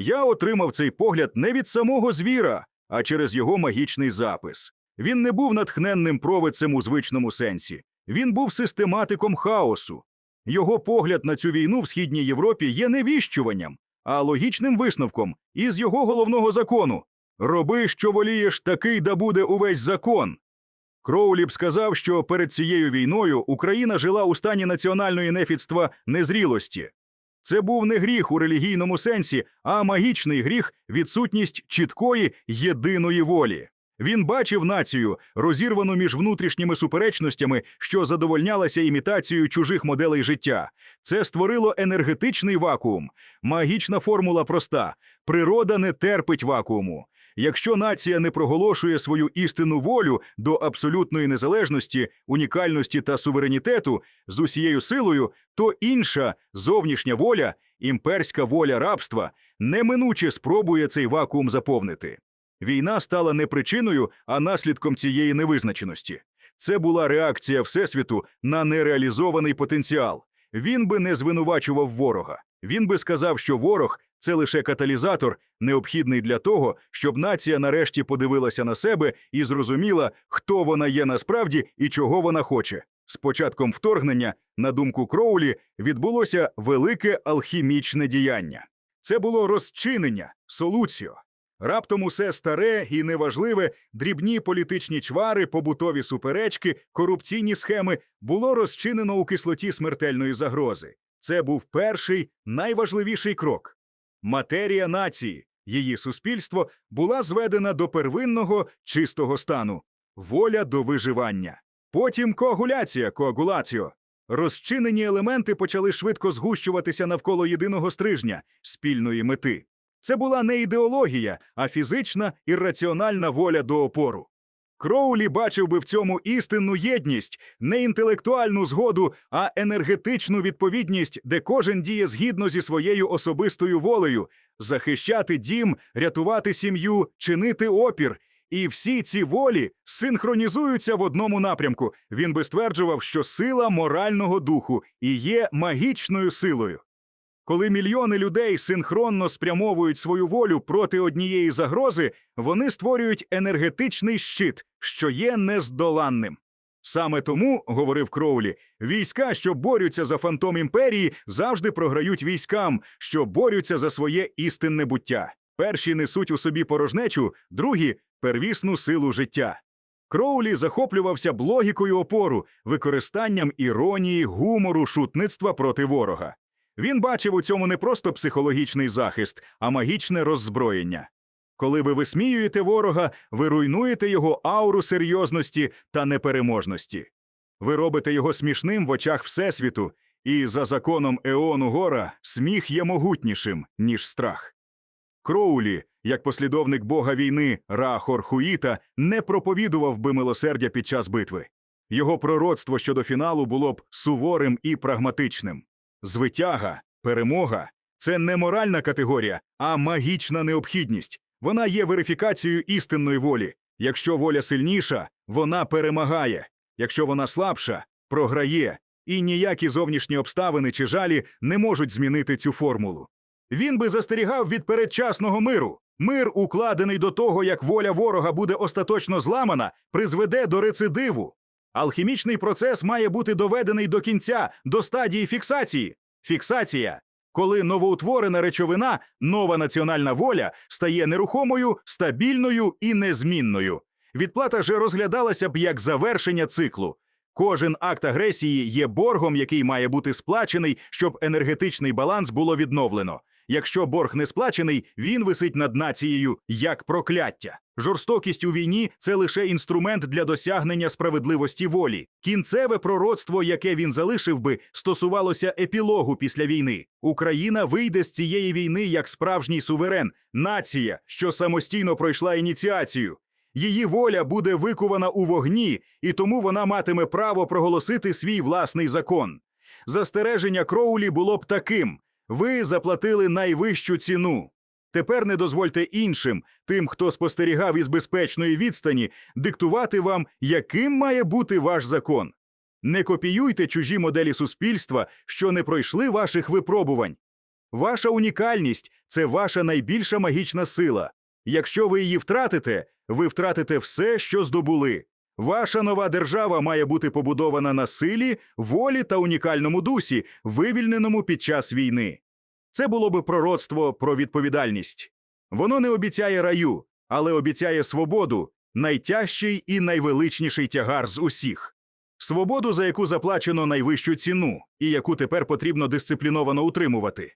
Я отримав цей погляд не від самого звіра, а через його магічний запис. Він не був натхненним провидцем у звичному сенсі. Він був систематиком хаосу. Його погляд на цю війну в східній Європі є не віщуванням, а логічним висновком із його головного закону: роби, що волієш, такий да буде увесь закон. Кроулі б сказав, що перед цією війною Україна жила у стані національної нефідства незрілості. Це був не гріх у релігійному сенсі, а магічний гріх відсутність чіткої єдиної волі. Він бачив націю, розірвану між внутрішніми суперечностями, що задовольнялася імітацією чужих моделей життя. Це створило енергетичний вакуум. Магічна формула проста: природа не терпить вакууму. Якщо нація не проголошує свою істинну волю до абсолютної незалежності, унікальності та суверенітету з усією силою, то інша зовнішня воля, імперська воля рабства, неминуче спробує цей вакуум заповнити. Війна стала не причиною, а наслідком цієї невизначеності. Це була реакція Всесвіту на нереалізований потенціал. Він би не звинувачував ворога. Він би сказав, що ворог це лише каталізатор, необхідний для того, щоб нація нарешті подивилася на себе і зрозуміла, хто вона є насправді і чого вона хоче. З початком вторгнення, на думку Кроулі, відбулося велике алхімічне діяння. Це було розчинення, солуціо. Раптом усе старе і неважливе, дрібні політичні чвари, побутові суперечки, корупційні схеми було розчинено у кислоті смертельної загрози. Це був перший найважливіший крок. Матерія нації, її суспільство була зведена до первинного чистого стану, воля до виживання. Потім коагуляція, коагулаціо. Розчинені елементи почали швидко згущуватися навколо єдиного стрижня спільної мети. Це була не ідеологія, а фізична і раціональна воля до опору. Кроулі бачив би в цьому істинну єдність, не інтелектуальну згоду, а енергетичну відповідність, де кожен діє згідно зі своєю особистою волею захищати дім, рятувати сім'ю, чинити опір. І всі ці волі синхронізуються в одному напрямку. Він би стверджував, що сила морального духу і є магічною силою. Коли мільйони людей синхронно спрямовують свою волю проти однієї загрози, вони створюють енергетичний щит, що є нездоланним. Саме тому, говорив Кроулі, війська, що борються за фантом імперії, завжди програють військам, що борються за своє істинне буття. Перші несуть у собі порожнечу, другі первісну силу життя. Кроулі захоплювався б логікою опору, використанням іронії, гумору, шутництва проти ворога. Він бачив у цьому не просто психологічний захист, а магічне роззброєння. Коли ви висміюєте ворога, ви руйнуєте його ауру серйозності та непереможності. Ви робите його смішним в очах Всесвіту, і за законом Еону Гора сміх є могутнішим, ніж страх. Кроулі, як послідовник бога війни Ра Хорхуїта, не проповідував би милосердя під час битви. Його пророцтво щодо фіналу було б суворим і прагматичним. Звитяга, перемога це не моральна категорія, а магічна необхідність. Вона є верифікацією істинної волі. Якщо воля сильніша, вона перемагає. Якщо вона слабша, програє. І ніякі зовнішні обставини чи жалі не можуть змінити цю формулу. Він би застерігав від передчасного миру. Мир, укладений до того, як воля ворога буде остаточно зламана, призведе до рецидиву. Алхімічний процес має бути доведений до кінця, до стадії фіксації. Фіксація коли новоутворена речовина, нова національна воля стає нерухомою, стабільною і незмінною. Відплата же розглядалася б як завершення циклу. Кожен акт агресії є боргом, який має бути сплачений, щоб енергетичний баланс було відновлено. Якщо борг не сплачений, він висить над нацією як прокляття. Жорстокість у війні це лише інструмент для досягнення справедливості волі. Кінцеве пророцтво, яке він залишив би, стосувалося епілогу після війни. Україна вийде з цієї війни як справжній суверен, нація, що самостійно пройшла ініціацію. Її воля буде викувана у вогні, і тому вона матиме право проголосити свій власний закон. Застереження Кроулі було б таким: ви заплатили найвищу ціну. Тепер не дозвольте іншим, тим, хто спостерігав із безпечної відстані, диктувати вам, яким має бути ваш закон. Не копіюйте чужі моделі суспільства, що не пройшли ваших випробувань. Ваша унікальність це ваша найбільша магічна сила. Якщо ви її втратите, ви втратите все, що здобули. Ваша нова держава має бути побудована на силі, волі та унікальному дусі, вивільненому під час війни. Це було би пророцтво про відповідальність. Воно не обіцяє раю, але обіцяє свободу, найтяжчий і найвеличніший тягар з усіх. Свободу, за яку заплачено найвищу ціну, і яку тепер потрібно дисципліновано утримувати.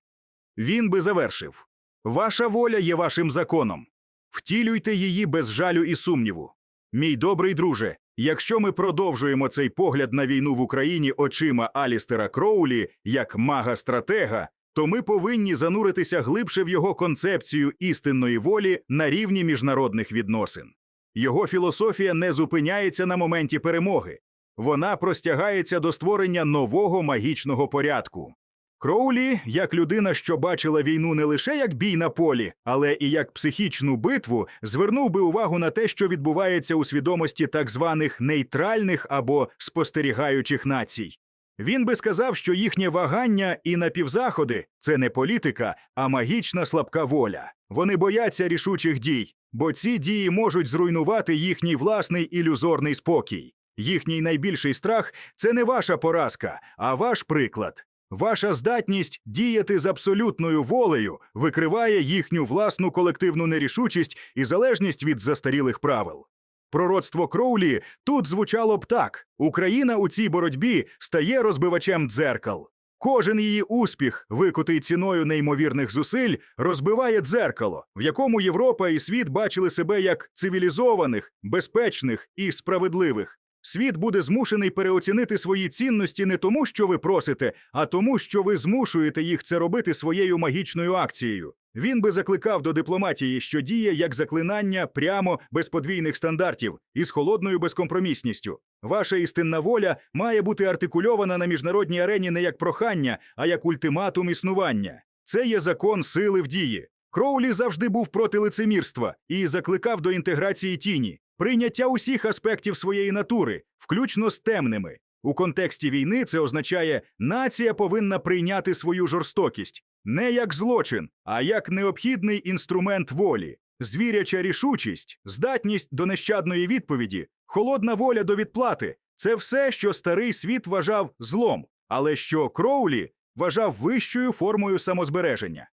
Він би завершив Ваша воля є вашим законом. Втілюйте її без жалю і сумніву. Мій добрий друже, якщо ми продовжуємо цей погляд на війну в Україні очима Алістера Кроулі як мага-стратега, то ми повинні зануритися глибше в його концепцію істинної волі на рівні міжнародних відносин. Його філософія не зупиняється на моменті перемоги, вона простягається до створення нового магічного порядку. Кроулі, як людина, що бачила війну не лише як бій на полі, але і як психічну битву, звернув би увагу на те, що відбувається у свідомості так званих нейтральних або спостерігаючих націй. Він би сказав, що їхнє вагання і напівзаходи це не політика, а магічна слабка воля. Вони бояться рішучих дій, бо ці дії можуть зруйнувати їхній власний ілюзорний спокій. Їхній найбільший страх це не ваша поразка, а ваш приклад. Ваша здатність діяти з абсолютною волею викриває їхню власну колективну нерішучість і залежність від застарілих правил. Пророцтво Кроулі тут звучало б так: Україна у цій боротьбі стає розбивачем дзеркал. Кожен її успіх, викутий ціною неймовірних зусиль, розбиває дзеркало, в якому Європа і світ бачили себе як цивілізованих, безпечних і справедливих. Світ буде змушений переоцінити свої цінності не тому, що ви просите, а тому, що ви змушуєте їх це робити своєю магічною акцією. Він би закликав до дипломатії, що діє як заклинання прямо без подвійних стандартів і з холодною безкомпромісністю. Ваша істинна воля має бути артикульована на міжнародній арені не як прохання, а як ультиматум існування. Це є закон сили в дії. Кроулі завжди був проти лицемірства і закликав до інтеграції тіні, прийняття усіх аспектів своєї натури, включно з темними. У контексті війни це означає, нація повинна прийняти свою жорстокість не як злочин, а як необхідний інструмент волі, звіряча рішучість, здатність до нещадної відповіді, холодна воля до відплати це все, що старий світ вважав злом, але що Кроулі вважав вищою формою самозбереження.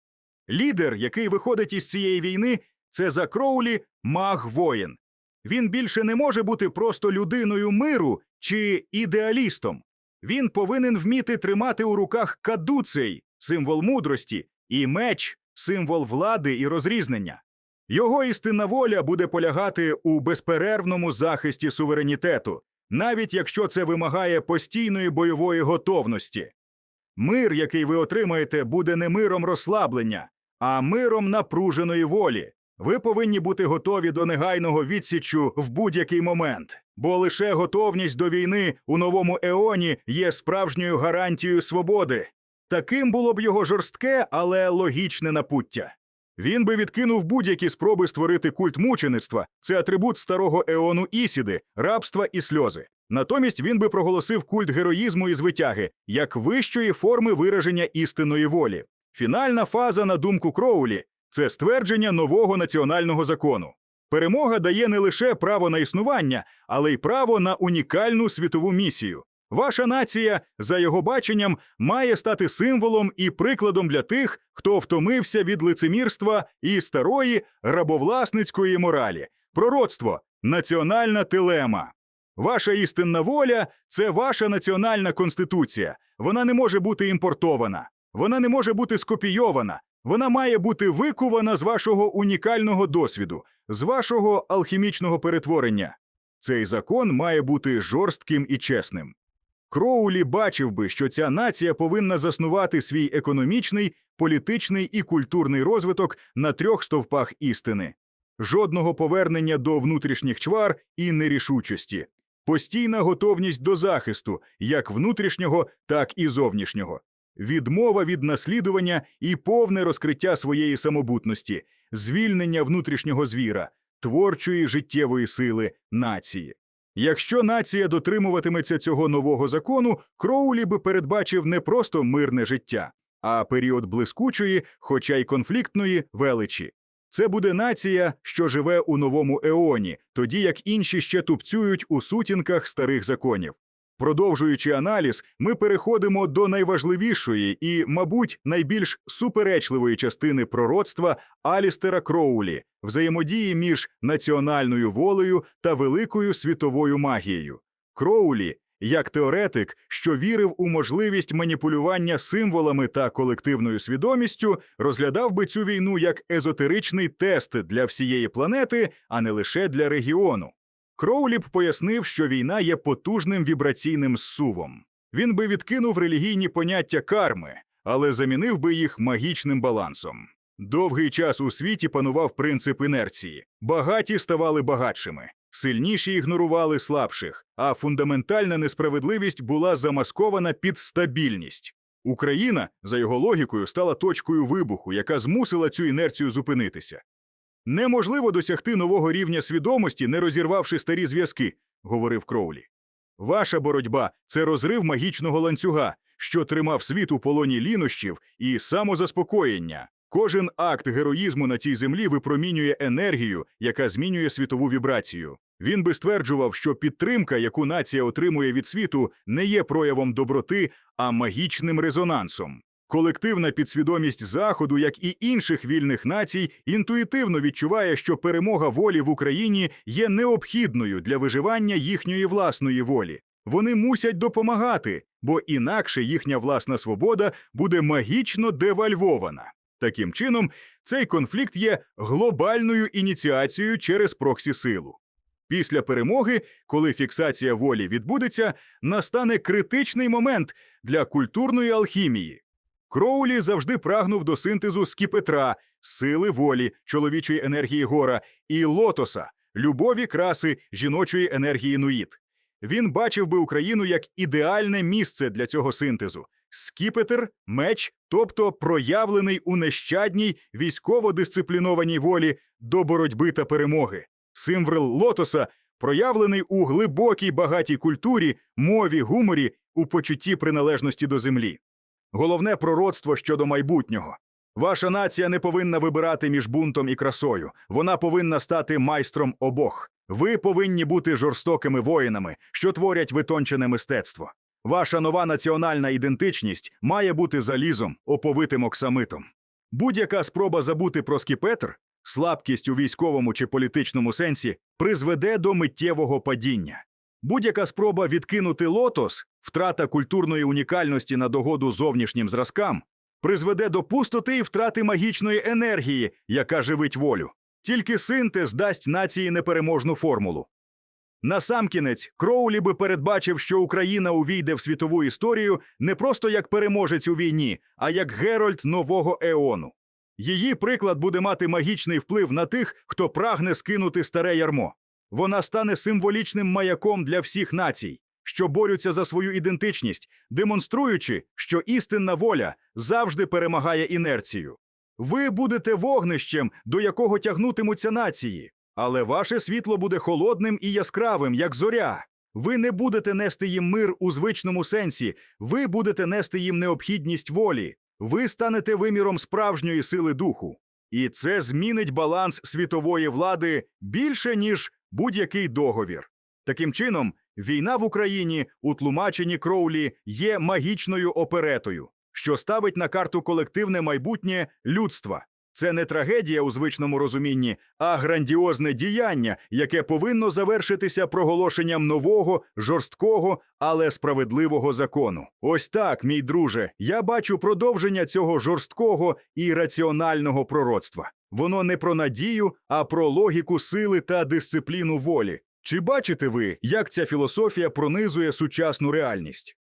Лідер, який виходить із цієї війни, це за Кроулі маг воїн. Він більше не може бути просто людиною миру чи ідеалістом. Він повинен вміти тримати у руках кадуцей, символ мудрості, і меч символ влади і розрізнення. Його істинна воля буде полягати у безперервному захисті суверенітету, навіть якщо це вимагає постійної бойової готовності. Мир, який ви отримаєте, буде не миром розслаблення, а миром напруженої волі. Ви повинні бути готові до негайного відсічу в будь-який момент, бо лише готовність до війни у новому еоні є справжньою гарантією свободи. Таким було б його жорстке, але логічне напуття. Він би відкинув будь-які спроби створити культ мучеництва, це атрибут старого еону Ісіди, рабства і сльози. Натомість він би проголосив культ героїзму і звитяги як вищої форми вираження істинної волі. Фінальна фаза, на думку Кроулі, це ствердження нового національного закону. Перемога дає не лише право на існування, але й право на унікальну світову місію. Ваша нація, за його баченням, має стати символом і прикладом для тих, хто втомився від лицемірства і старої рабовласницької моралі. Пророцтво національна тилема. Ваша істинна воля це ваша національна конституція. Вона не може бути імпортована, вона не може бути скопійована. Вона має бути викувана з вашого унікального досвіду, з вашого алхімічного перетворення. Цей закон має бути жорстким і чесним. Кроулі бачив би, що ця нація повинна заснувати свій економічний, політичний і культурний розвиток на трьох стовпах істини: жодного повернення до внутрішніх чвар і нерішучості, постійна готовність до захисту, як внутрішнього, так і зовнішнього, відмова від наслідування і повне розкриття своєї самобутності, звільнення внутрішнього звіра, творчої життєвої сили нації. Якщо нація дотримуватиметься цього нового закону, Кроулі би передбачив не просто мирне життя, а період блискучої, хоча й конфліктної, величі. Це буде нація, що живе у новому еоні, тоді як інші ще тупцюють у сутінках старих законів. Продовжуючи аналіз, ми переходимо до найважливішої і, мабуть, найбільш суперечливої частини пророцтва Алістера Кроулі взаємодії між національною волею та великою світовою магією. Кроулі, як теоретик, що вірив у можливість маніпулювання символами та колективною свідомістю, розглядав би цю війну як езотеричний тест для всієї планети, а не лише для регіону. Кроулі б пояснив, що війна є потужним вібраційним зсувом. Він би відкинув релігійні поняття карми, але замінив би їх магічним балансом. Довгий час у світі панував принцип інерції. Багаті ставали багатшими, сильніші ігнорували слабших, а фундаментальна несправедливість була замаскована під стабільність. Україна, за його логікою, стала точкою вибуху, яка змусила цю інерцію зупинитися. Неможливо досягти нового рівня свідомості, не розірвавши старі зв'язки, говорив Кроулі. Ваша боротьба це розрив магічного ланцюга, що тримав світ у полоні лінощів і самозаспокоєння. Кожен акт героїзму на цій землі випромінює енергію, яка змінює світову вібрацію. Він би стверджував, що підтримка, яку нація отримує від світу, не є проявом доброти, а магічним резонансом. Колективна підсвідомість Заходу, як і інших вільних націй, інтуїтивно відчуває, що перемога волі в Україні є необхідною для виживання їхньої власної волі. Вони мусять допомагати, бо інакше їхня власна свобода буде магічно девальвована. Таким чином, цей конфлікт є глобальною ініціацією через проксі-силу. Після перемоги, коли фіксація волі відбудеться, настане критичний момент для культурної алхімії. Кроулі завжди прагнув до синтезу скіпетра, сили волі, чоловічої енергії гора і лотоса, любові краси, жіночої енергії нуїд. Він бачив би Україну як ідеальне місце для цього синтезу. Скіпетр, меч, тобто проявлений у нещадній військово-дисциплінованій волі до боротьби та перемоги. Символ лотоса проявлений у глибокій багатій культурі, мові, гуморі, у почутті приналежності до землі. Головне пророцтво щодо майбутнього. Ваша нація не повинна вибирати між бунтом і красою. Вона повинна стати майстром обох. Ви повинні бути жорстокими воїнами, що творять витончене мистецтво. Ваша нова національна ідентичність має бути залізом, оповитим оксамитом. Будь-яка спроба забути про скіпетр, слабкість у військовому чи політичному сенсі, призведе до миттєвого падіння. Будь-яка спроба відкинути лотос, втрата культурної унікальності на догоду зовнішнім зразкам, призведе до пустоти і втрати магічної енергії, яка живить волю. Тільки синтез дасть нації непереможну формулу. Насамкінець, Кроулі би передбачив, що Україна увійде в світову історію не просто як переможець у війні, а як герольд нового еону. Її приклад буде мати магічний вплив на тих, хто прагне скинути старе ярмо. Вона стане символічним маяком для всіх націй, що борються за свою ідентичність, демонструючи, що істинна воля завжди перемагає інерцію. Ви будете вогнищем, до якого тягнутимуться нації, але ваше світло буде холодним і яскравим, як зоря. Ви не будете нести їм мир у звичному сенсі, ви будете нести їм необхідність волі, ви станете виміром справжньої сили духу. І це змінить баланс світової влади більше, ніж будь-який договір. Таким чином, війна в Україні у тлумаченні Кроулі є магічною оперетою, що ставить на карту колективне майбутнє людства. Це не трагедія у звичному розумінні, а грандіозне діяння, яке повинно завершитися проголошенням нового, жорсткого, але справедливого закону. Ось так, мій друже, я бачу продовження цього жорсткого і раціонального пророцтва. Воно не про надію, а про логіку сили та дисципліну волі. Чи бачите ви, як ця філософія пронизує сучасну реальність?